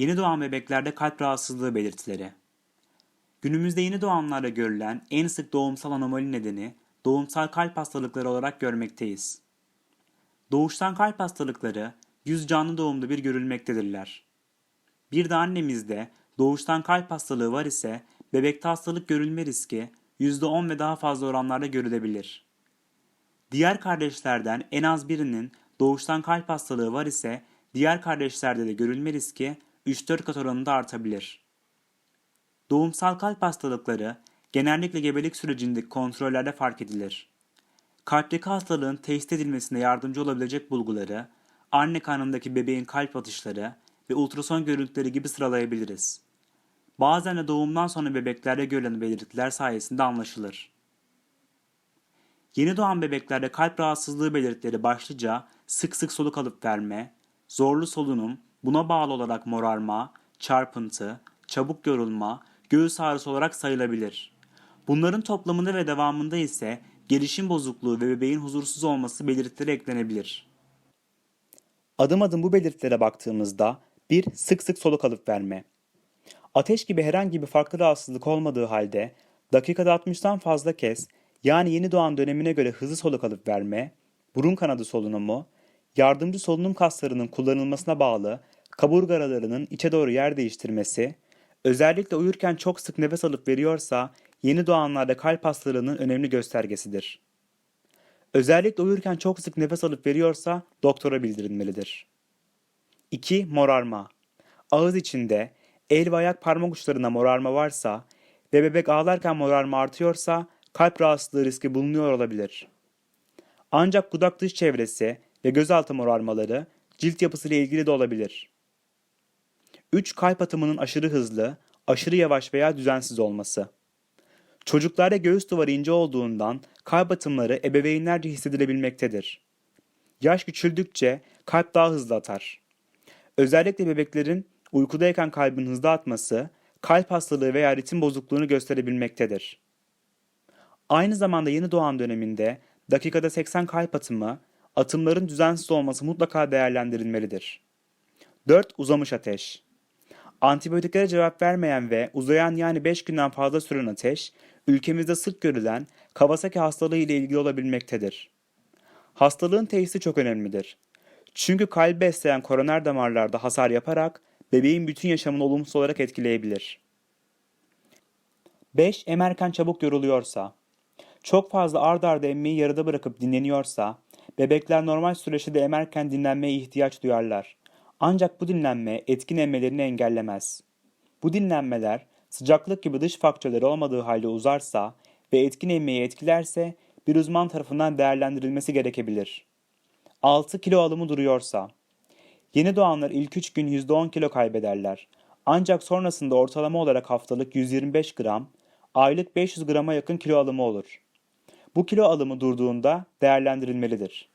Yeni doğan bebeklerde kalp rahatsızlığı belirtileri. Günümüzde yeni doğanlarda görülen en sık doğumsal anomali nedeni doğumsal kalp hastalıkları olarak görmekteyiz. Doğuştan kalp hastalıkları 100 canlı doğumda bir görülmektedirler. Bir de annemizde doğuştan kalp hastalığı var ise bebekte hastalık görülme riski %10 ve daha fazla oranlarda görülebilir. Diğer kardeşlerden en az birinin doğuştan kalp hastalığı var ise diğer kardeşlerde de görülme riski 3-4 kat oranında artabilir. Doğumsal kalp hastalıkları genellikle gebelik sürecindeki kontrollerde fark edilir. Kalpteki hastalığın teşhis edilmesine yardımcı olabilecek bulguları, anne karnındaki bebeğin kalp atışları ve ultrason görüntüleri gibi sıralayabiliriz. Bazen de doğumdan sonra bebeklerde görülen belirtiler sayesinde anlaşılır. Yeni doğan bebeklerde kalp rahatsızlığı belirtileri başlıca sık sık soluk alıp verme, zorlu solunum, buna bağlı olarak morarma, çarpıntı, çabuk yorulma, göğüs ağrısı olarak sayılabilir. Bunların toplamında ve devamında ise gelişim bozukluğu ve bebeğin huzursuz olması belirtileri eklenebilir. Adım adım bu belirtilere baktığımızda bir sık sık soluk alıp verme. Ateş gibi herhangi bir farklı rahatsızlık olmadığı halde dakikada 60'tan fazla kez yani yeni doğan dönemine göre hızlı soluk alıp verme, burun kanadı solunumu, yardımcı solunum kaslarının kullanılmasına bağlı kaburga aralarının içe doğru yer değiştirmesi, özellikle uyurken çok sık nefes alıp veriyorsa yeni doğanlarda kalp hastalığının önemli göstergesidir. Özellikle uyurken çok sık nefes alıp veriyorsa doktora bildirilmelidir. 2. Morarma. Ağız içinde el ve ayak parmak uçlarında morarma varsa ve bebek ağlarken morarma artıyorsa kalp rahatsızlığı riski bulunuyor olabilir. Ancak dudak dış çevresi ve gözaltı morarmaları cilt yapısıyla ilgili de olabilir. 3. Kalp atımının aşırı hızlı, aşırı yavaş veya düzensiz olması. Çocuklarda göğüs duvarı ince olduğundan kalp atımları ebeveynlerce hissedilebilmektedir. Yaş küçüldükçe kalp daha hızlı atar. Özellikle bebeklerin uykudayken kalbin hızlı atması, kalp hastalığı veya ritim bozukluğunu gösterebilmektedir. Aynı zamanda yeni doğan döneminde dakikada 80 kalp atımı, atımların düzensiz olması mutlaka değerlendirilmelidir. 4. Uzamış ateş. Antibiyotiklere cevap vermeyen ve uzayan yani 5 günden fazla süren ateş, ülkemizde sık görülen Kawasaki hastalığı ile ilgili olabilmektedir. Hastalığın teşhisi çok önemlidir. Çünkü kalbi besleyen koroner damarlarda hasar yaparak bebeğin bütün yaşamını olumsuz olarak etkileyebilir. 5. Emerken çabuk yoruluyorsa. Çok fazla ard arda emmeyi yarıda bırakıp dinleniyorsa, bebekler normal süreçte de emerken dinlenmeye ihtiyaç duyarlar. Ancak bu dinlenme etkin emmelerini engellemez. Bu dinlenmeler sıcaklık gibi dış faktörleri olmadığı halde uzarsa ve etkin emmeyi etkilerse bir uzman tarafından değerlendirilmesi gerekebilir. 6 kilo alımı duruyorsa. Yeni doğanlar ilk 3 gün %10 kilo kaybederler. Ancak sonrasında ortalama olarak haftalık 125 gram, aylık 500 grama yakın kilo alımı olur. Bu kilo alımı durduğunda değerlendirilmelidir.